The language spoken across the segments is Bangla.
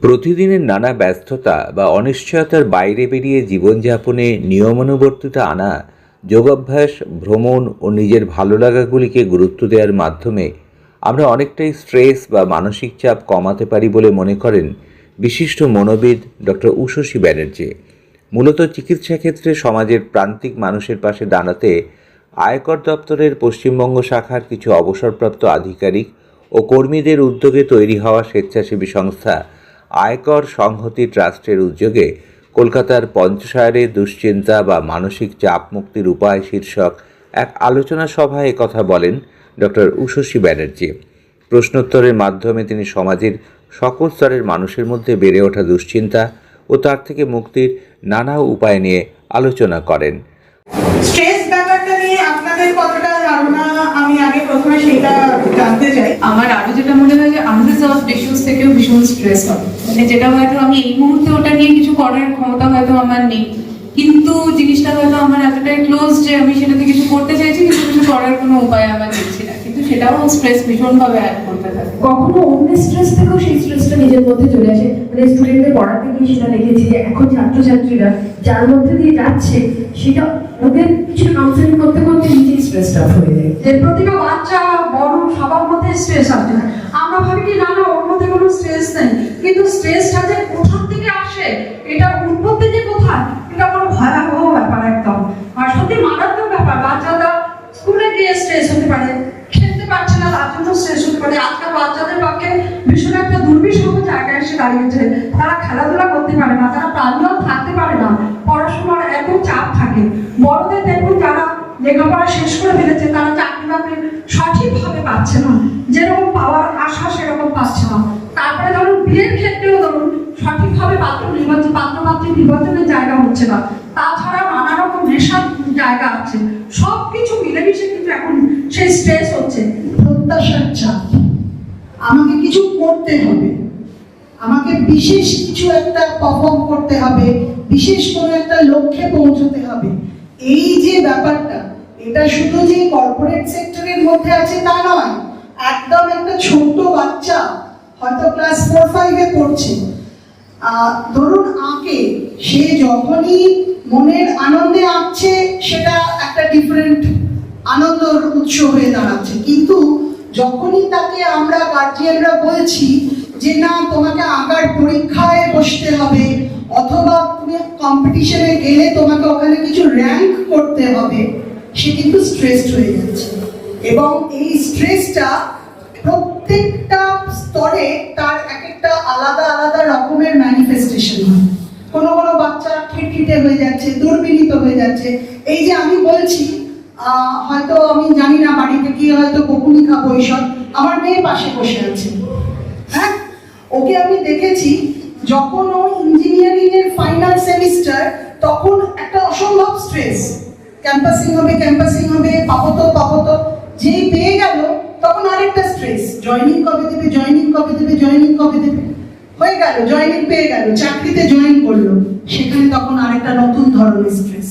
প্রতিদিনের নানা ব্যস্ততা বা অনিশ্চয়তার বাইরে বেরিয়ে জীবনযাপনে নিয়মানুবর্তিতা আনা, যোগাভ্যাস, ভ্রমণ ও নিজের ভালো লাগাগুলিকে গুরুত্ব দেওয়ার মাধ্যমে আমরা অনেকটাই স্ট্রেস বা মানসিক চাপ কমাতে পারি বলে মনে করেন বিশিষ্ট মনোবিদ ডক্টর উষসী ব্যানার্জি। মূলত চিকিৎসা ক্ষেত্রে সমাজের প্রান্তিক মানুষের পাশে দাঁড়াতে আয়কর দপ্তরের পশ্চিমবঙ্গ শাখার কিছু অবসরপ্রাপ্ত আধিকারিক ও কর্মীদের উদ্যোগে তৈরি হওয়া স্বেচ্ছাসেবী সংস্থা আয়কর সংহতি ট্রাস্টের উদ্যোগে কলকাতার পঞ্চশায়ারে দুশ্চিন্তা বা মানসিক চাপ মুক্তির উপায় শীর্ষক এক আলোচনা সভায় কথা বলেন ডক্টর উষসী ব্যানার্জি। প্রশ্নোত্তরের মাধ্যমে তিনি সমাজের সকল স্তরের মানুষের মধ্যে বেড়ে ওঠা দুশ্চিন্তা ও তার থেকে মুক্তির নানা উপায় নিয়ে আলোচনা করেন। ব্যাপারটা নিয়ে কতটা ধারণা আমি আগে সেটা জানতে চাই আমার আরও যেটা মনে হয় যে আনরিজলভ ইস্যুস থেকেও ভীষণ স্ট্রেস হবে মানে যেটা হয়তো আমি এই মুহূর্তে ওটা নিয়ে কিছু করার ক্ষমতা হয়তো আমার নেই। কিন্তু জিনিসটা হয়তো আমার এতটাই ক্লোজ যে আমি সেটাতে কিছু করতে চাইছি কিন্তু কিছু করার কোনো উপায় আমার দেখছি না। কিন্তু সেটাও স্ট্রেস ভীষণ ভাবে অ্যাড করতে থাকে। কখনো অন্যের স্ট্রেস থেকেও সেই স্ট্রেসটা নিজের মধ্যে চলে আসে? মানে স্টুডেন্টদের পড়াতে গিয়ে সেটা দেখেছি যে এখন ছাত্রছাত্রীরা যার মধ্যে দিয়ে যাচ্ছে সেটা ওদের কিছু কাউন্সেলিং করতে করতে নিজেই স্ট্রেসটা হয়ে যায়। যে প্রতিটা বাচ্চা বড় সবার মধ্যে স্ট্রেস আসছে আমরা ভাবি কি, না না, ওর মধ্যে কোনো স্ট্রেস নেই। কিন্তু স্ট্রেসটা যে কোথা থেকে আসে, এটা উৎপত্তি যে কোথায়, এটা কোনো ভয়াবহ ব্যাপার একদম। আর সত্যি মারাত্মক ব্যাপার, বাচ্চারা স্কুলে গিয়ে স্ট্রেস হতে পারে, খেলতে পারছে না, তার জন্য স্ট্রেস হতে পারে। আজকাল বাচ্চাদের পক্ষে ভীষণ একটা দুর্বিষহ জায়গায় এসে দাঁড়িয়েছে। তারা খেলাধুলা করতে পারে না, তারা প্রাণীয় থাকতে পারে না। পড়াশোনার এত চাপ থাকে। বড়দের দেখুন যারা লেখাপড়া শেষ করে ফেলেছে, তারা চাকরি বাকরি সঠিকভাবে পাচ্ছে না। যেরকম পাওয়ার আশা সেরকম পাচ্ছে না। তারপরে ধরুন, বিয়ের ক্ষেত্রেও ধরুন, সঠিকভাবে পাত্র নির্বাচন পাত্র পাত্রী নির্বাচনের জায়গা হচ্ছে না। তাছাড়া নানা রকম নেশার জায়গা আছে। সব কিছু মিলেমিশে কিন্তু এখন সেই স্ট্রেস হচ্ছে। প্রত্যাশার চাপ। আমাকে কিছু করতে হবে। আমাকে বিশেষ কিছু একটা পারফর্ম করতে হবে। বিশেষ কোনো একটা লক্ষ্যে পৌঁছতে হবে। এই যে ব্যাপারটা, এটা শুধু যে কর্পোরেট সেক্টরের মধ্যে আছে তা নয়, একদম একটা ছোট্ট বাচ্চা হয়তো ক্লাস ফোর ফাইভে পড়ছে। ধরুন আঁকে, সে যখনই মনের আনন্দে আঁকছে, সেটা একটা ডিফারেন্ট আনন্দর উৎস হয়ে দাঁড়াচ্ছে। কিন্তু যখনই তাকে আমরা গার্জিয়ানরা বলছি যে, না, তোমাকে আঁকার পরীক্ষায় বসতে হবে, অথবা কম্পিটিশনে গেলে তোমাকে ওখানে কিছু র্যাঙ্ক করতে হবে, সে কিন্তু স্ট্রেসড হয়ে যাচ্ছে। এবং এই স্ট্রেসটা প্রত্যেকটা স্তরে তার এক একটা আলাদা আলাদা রকমের ম্যানিফেস্টেশন হয়। কোনো কোনো বাচ্চা খিটখিটে হয়ে যাচ্ছে, দুর্বিনীত হয়ে যাচ্ছে। এই যে আমি বলছি হয়তো আমি জানি না বাড়িতে গিয়ে হয়তো বকুনি খাব এইসব, আমার মেয়ে পাশে বসে আছে। হ্যাঁ? ওকে আমি দেখেছি যখন ও ইঞ্জিনিয়ারিং এর ফাইনাল সেমিস্টার তখন একটা অসম্ভব স্ট্রেস ক্যাম্পাসিং হবে ক্যাম্পাসিং হবে পাবো তো পাবো তো পেয়ে গেল, তখন আরেকটা স্ট্রেস জয়েনিং কবে দেবে জয়েনিং কবে দেবে জয়েনিং কবে দেবে? হয়ে গেল জয়েনিং পেয়ে গেল, চাকরিতে জয়েন করল। সেখানে তখন আরেকটা নতুন ধরনের স্ট্রেস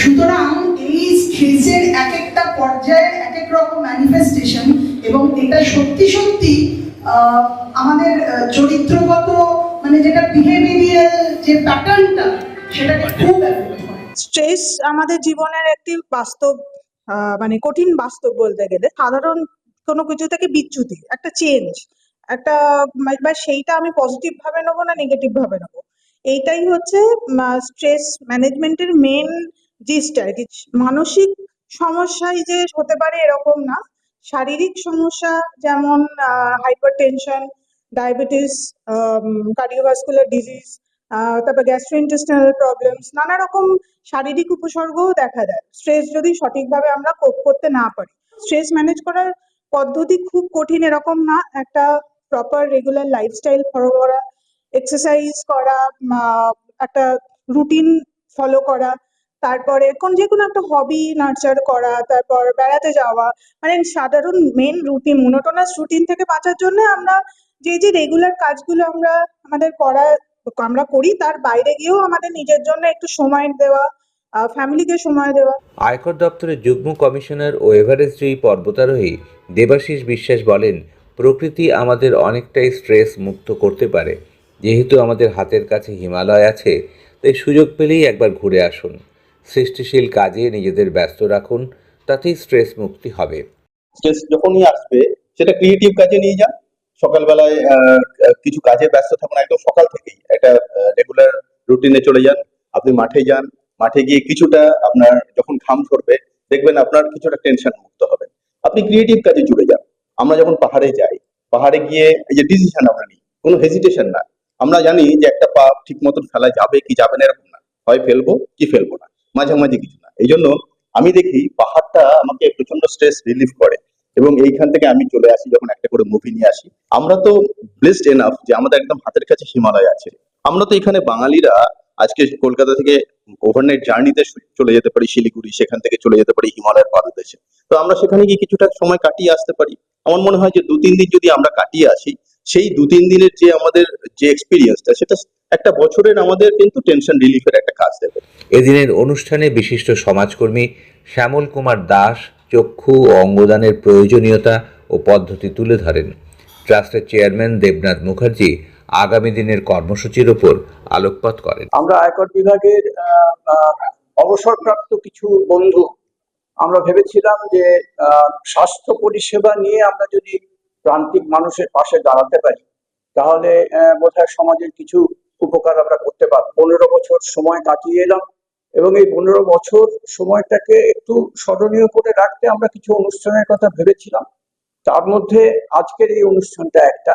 সুতরাং এই স্ট্রেসের এক একটা পর্যায়ের এক এক রকম ম্যানিফেস্টেশন এবং এটা সত্যি সত্যি আমাদের চরিত্রগত মানে যেটা বিহেভিয়ারাল যে প্যাটার্নটা সেটাকে খুব স্ট্রেস আমাদের জীবনের একটি বাস্তব মানে কঠিন বাস্তব বলতে গেলে, সাধারণ কোনো কিছু থেকে বিচ্যুতি, একটা চেঞ্জ একটা, বা সেইটা আমি পজিটিভ ভাবে নেব না নেগেটিভ ভাবে নেব? এইটাই হচ্ছে স্ট্রেস ম্যানেজমেন্টের মেন জিস্ট আর কি মানসিক সমস্যাই যে হতে পারে এরকম না, শারীরিক সমস্যা যেমন hypertension diabetes cardiovascular disease তারপর গ্যাস্ট্রোইন্টেস্টিনাল প্রবলেমস নানা রকম শারীরিক উপসর্গও দেখা দেয়। স্ট্রেস যদি সঠিকভাবে আমরা কোপ করতে না পারি। স্ট্রেস ম্যানেজ করার পদ্ধতি খুব কঠিন, এরকম না। একটা প্রপার রেগুলার লাইফস্টাইল ফলো করা এক্সারসাইজ করা একটা রুটিন ফলো করা, তারপরে কোন যে কোনো একটা হবি নার্চার করা, তারপর বেড়াতে যাওয়া মানে সাধারণ মেন রুটিন মনোটোনাস রুটিন থেকে বাঁচার জন্য আমরা যে যে রেগুলার কাজগুলো আমরা আমাদের করা আমরা করি তার বাইরে গিয়েও আমাদের নিজের জন্য একটু সময় দেওয়া ফ্যামিলিকে সময় দেওয়া। আয়কর দপ্তরের যুগ্ম কমিশনার ও এভারেস্টজয়ী পর্বতারোহী দেবাশিস বিশ্বাস বলেন প্রকৃতি আমাদের অনেকটাই স্ট্রেস মুক্ত করতে পারে। যেহেতু আমাদের হাতের কাছে হিমালয় আছে তাই সুযোগ পেলেই একবার ঘুরে আসুন। সৃষ্টিশীল কাজে নিজেদের ব্যস্ত রাখুন তাতেই স্ট্রেস মুক্তি হবে। স্ট্রেস যখনই আসবে সেটা ক্রিয়েটিভ কাজে নিয়ে যান। সকালবেলায় কিছু কাজে ব্যস্ত থাকুন, একদম সকাল থেকেই একটা রেগুলার রুটিনে চলে যান। আপনি মাঠে যান, মাঠে গিয়ে কিছুটা আপনার যখন ঘাম ঝরবে, দেখবেন আপনার কিছুটা টেনশন মুক্ত হবেন। আপনি ক্রিয়েটিভ কাজে জুড়ে যান। আমরা যখন পাহাড়ে যাই, পাহাড়ে গিয়ে এই যে ডিসিশন আমরা নিই, কোনো হেজিটেশন না। আমরা জানি যে একটা পা ঠিক মতন ফেলা যাবে কি যাবে না, এরকম না। হয় ফেলব কি ফেলব না, মাঝামাঝি কিছু না। এই জন্য আমি দেখি পাহাড়টা আমাকে প্রচণ্ড স্ট্রেস রিলিফ করে। এবং এইখান থেকে আমি চলে আসি যখন একটা করে মুভি নিয়ে আসি। আমরা তো ব্লেসড এনাফ যে আমাদের একদম হাতের কাছে হিমালয় আছে। আমরা তো এখানে বাঙালিরা আজকে কলকাতা থেকে ওভারনাইট জার্নিতে চলে যেতে পারি, শিলিগুড়ি, সেখান থেকে চলে যেতে পারি, হিমালয়ের পাদদেশে তো আমরা সেখানে গিয়ে কিছুটা সময় কাটিয়ে আসতে পারি। আমার মনে হয় যে দু তিন দিন যদি আমরা কাটিয়ে আসি, সেই দু তিন দিনের যে আমাদের যে এক্সপিরিয়েন্সটা সেটা একটা বছরের আমাদের কিন্তু টেনশন রিলিফের একটা কাজ দেবে। এদিনের অনুষ্ঠানে বিশিষ্ট সমাজকর্মী শ্যামল কুমার দাস চক্ষু ও অঙ্গদানের প্রয়োজনীয়তা ও পদ্ধতি তুলে ধরেন। ট্রাস্টের চেয়ারম্যান দেবনাথ মুখার্জি আগামী দিনের কর্মসূচির ওপর আলোকপাত করেন। আমরা আয়কর বিভাগের অবসরপ্রাপ্ত কিছু বন্ধু, আমরা ভেবেছিলাম যে স্বাস্থ্য পরিষেবা নিয়ে আমরা যদি প্রান্তিক মানুষের পাশে দাঁড়াতে পারি, তাহলে বোধহয় সমাজের কিছু উপকার আমরা করতে পারব। পনেরো বছর সময় কাটিয়ে এলাম এবং এই পনেরো বছর সময়টাকে একটু স্মরণীয় করে রাখতে আমরা কিছু অনুষ্ঠানের কথা ভেবেছিলাম। তার মধ্যে আজকের এই অনুষ্ঠানটা একটা।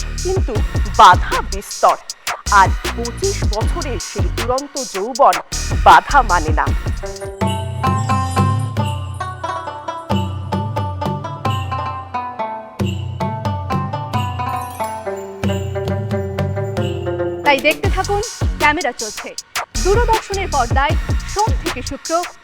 কিন্তু বাধা বিস্তর। আর পঁচিশ বছরের সেই দুরন্ত যৌবন বাধা মানে না। তাই দেখতে থাকুন, ক্যামেরা চলছে। দূরদর্শনের পর্দায় সোম থেকে শুক্র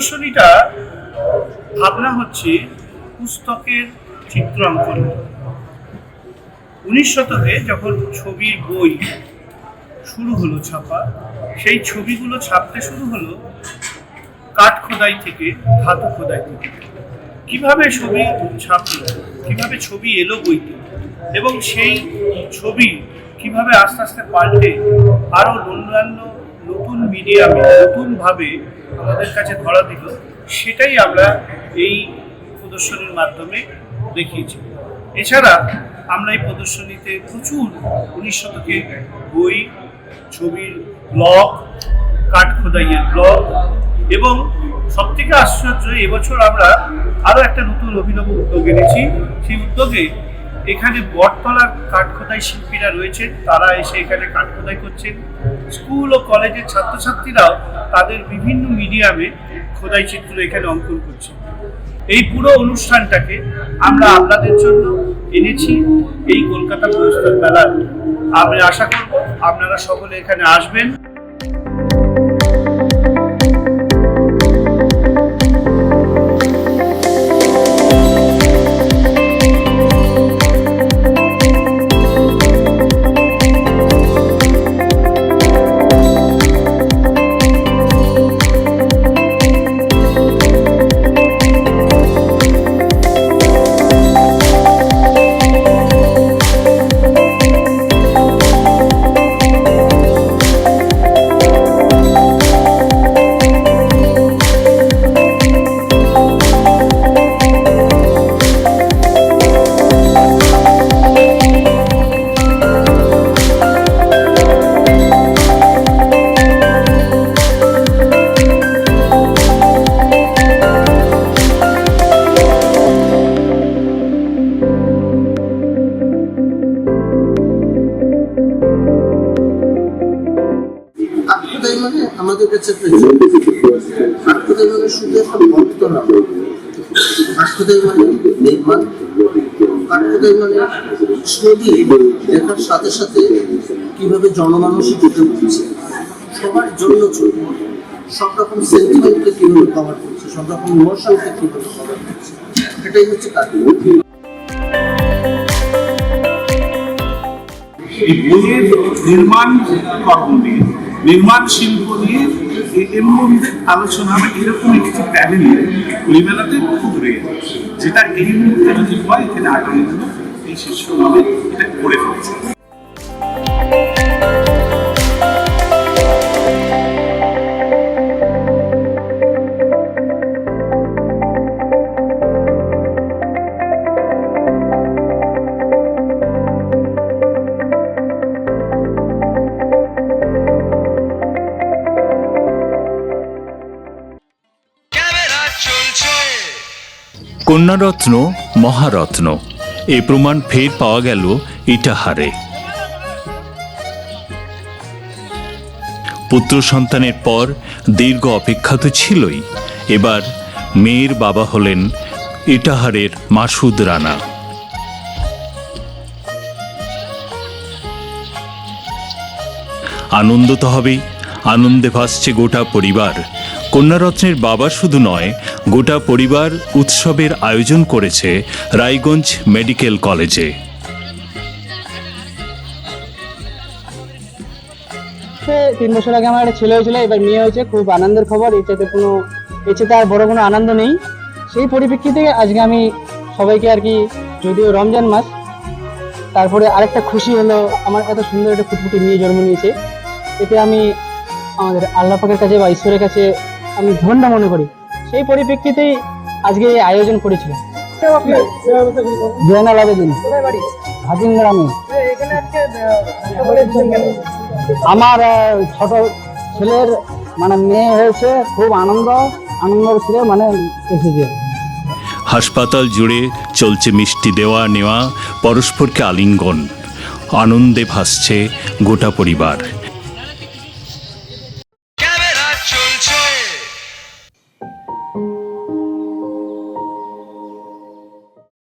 প্রদর্শনীটা ভাবনা হচ্ছে পুস্তকের চিত্রাঙ্কন। উনিশ শতকে যখন ছবির বই শুরু হলো ছাপা, সেই ছবিগুলো ছাপতে শুরু হলো কাঠ খোদাই থেকে, ধাতু খোদাই থেকে। কীভাবে ছবি ছাপলো, কীভাবে ছবি এলো বইতে, এবং সেই ছবি কীভাবে আস্তে আস্তে পাল্টে আরও অন্যান্য নতুন মিডিয়ামে নতুনভাবে আমাদের কাছে ধরা দিল, সেটাই আমরা এই প্রদর্শনীর মাধ্যমে দেখিয়েছি। এছাড়া আমরা এই প্রদর্শনীতে প্রচুর উনিশ শতকে বই, ছবির ব্লগ কাঠ খোদাইয়ের ব্লগ এবং সবথেকে আশ্চর্য, এবছর আমরা আরও একটা নতুন অভিনব উদ্যোগ এনেছি। সেই উদ্যোগে এখানে বটতলার কাঠখোদাই শিল্পীরা রয়েছেন, তারা এসে এখানে কাঠখোদাই করছেন। স্কুল ও কলেজের ছাত্রছাত্রীরাও তাদের বিভিন্ন মিডিয়ামে খোদাই চিত্র এখানে অঙ্কন করছে এই পুরো অনুষ্ঠানটাকে আমরা আপনাদের জন্য এনেছি এই কলকাতা পুরস্কার মেলার। আমি আশা করব আপনারা সকলে এখানে আসবেন। মানে আমাদের কাছে একটা কাঠখোদাই মানে শুধু একটা ভক্ত না। কাঠখোদাই মানে নির্মাণ কাঠখোদাই মানে ছবি দেখার সাথে সাথে কীভাবে ফুটে উঠছে সবার জন্য ছবি সব রকম সেন্টিমেন্টকে কীভাবে কভার করছে সব রকম ইমোশনকে কীভাবে কভার করছে এটাই হচ্ছে কাঠখোদাই এই বইয়ের নির্মাণ কর্ম নিয়ে নির্মাণ শিল্প নিয়ে এর মধ্যে আলোচনা এরকম একটি প্যানেল ওই মেলাতে খুব রেয়ার যেটা এই মুহূর্তে যদি হয়, এখানে আগামী দিনে এই শিষ্যভাবে এটা করে ফেলছে। কন্যারত্ন মহারত্ন। এ প্রমাণ ফের পাওয়া গেল ইটাহারে। পুত্র সন্তানের পর দীর্ঘ অপেক্ষা তো ছিলই। এবার মেয়ের বাবা হলেন ইটাহারের মাসুদ রানা। আনন্দ তো হবেই। আনন্দে ভাসছে গোটা পরিবার। কন্যারত্নের বাবা শুধু নয় গোটা পরিবার উৎসবের আয়োজন করেছে রায়গঞ্জ মেডিকেল কলেজে। তিন বছর আগে আমার একটা ছেলে হয়েছিল, এবার মেয়ে হয়েছে, খুব আনন্দের খবর, এটাতে কোনো, এটাতে আর বড় কোনো আনন্দ নেই। সেই পরিপ্রেক্ষিতে আজকে আমি সবাইকে আর কি, যদিও রমজান মাস, তারপরে আরেকটা খুশি হলো, আমার এত সুন্দর একটা ফুটফুটে মেয়ে জন্ম নিয়েছে। এতে আমি আমাদের আল্লাহ পাকের কাছে বা ঈশ্বরের কাছে আমি ধন্য মনে করি। সেই পরিপ্রেক্ষিতেই আজকে এই আয়োজন গ্রামে আমার ছোট ছেলের মানে মেয়ে হয়েছে, খুব আনন্দ আনন্দ ছিল মানে এসেছে। হাসপাতাল জুড়ে চলছে মিষ্টি দেওয়া নেওয়া, পরস্পরকে আলিঙ্গন। আনন্দে ভাসছে গোটা পরিবার।